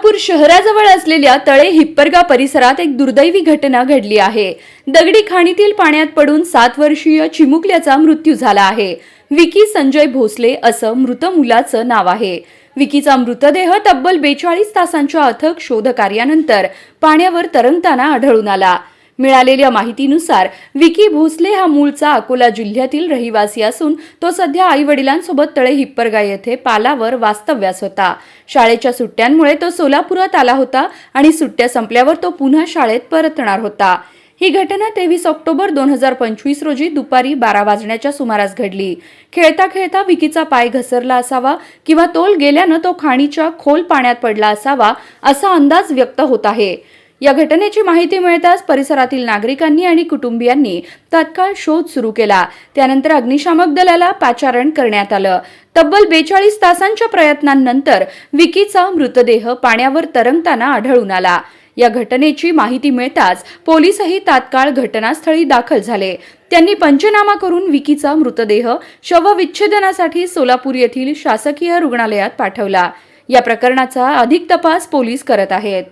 सोलापूर शहराजवळ असलेल्या तळे हिप्परगा परिसरात एक दुर्दैवी घटना घडली आहे. दगडी खाणीतील पाण्यात पडून सात वर्षीय चिमुकल्याचा मृत्यू झाला आहे. विकी संजय भोसले असं मृत मुलाचं नाव आहे. विकीचा मृतदेह तब्बल बेचाळीस तासांच्या अथक शोधकार्यानंतर पाण्यावर तरंगताना आढळून आला. मिळालेल्या माहितीनुसार विकी भोसले हा मूळचा अकोला जिल्ह्यातील रहिवासी असून तो सध्या आई वडिलांसोबत तळे हिप्परगा येथे पालावर वास्तव्यास होता. शाळेच्या सुट्ट्यांमुळे तो सोलापुरात आला होता आणि सुट्ट्या संपल्यावर तो पुन्हा शाळेत परतणार होता. ही घटना तेवीस ऑक्टोबर दोन हजार पंचवीस रोजी दुपारी बारा वाजण्याच्या सुमारास घडली. खेळता खेळता विकीचा पाय घसरला असावा किंवा तोल गेल्यानं तो खाणीच्या खोल पाण्यात पडला असावा असा अंदाज व्यक्त होत आहे. या घटनेची माहिती मिळताच परिसरातील नागरिकांनी आणि कुटुंबियांनी तत्काळ शोध सुरू केला. त्यानंतर अग्निशामक दलाला पाचारण करण्यात आलं. तब्बल बेचाळीस तासांच्या प्रयत्नांनंतर विकीचा मृतदेह पाण्यावर तरंगताना आढळून आला. या घटनेची माहिती मिळताच पोलीसही तात्काळ घटनास्थळी दाखल झाले. त्यांनी पंचनामा करून विकीचा मृतदेह शवविच्छेदनासाठी सोलापूर येथील शासकीय रुग्णालयात पाठवला. या प्रकरणाचा अधिक तपास पोलीस करत आहेत.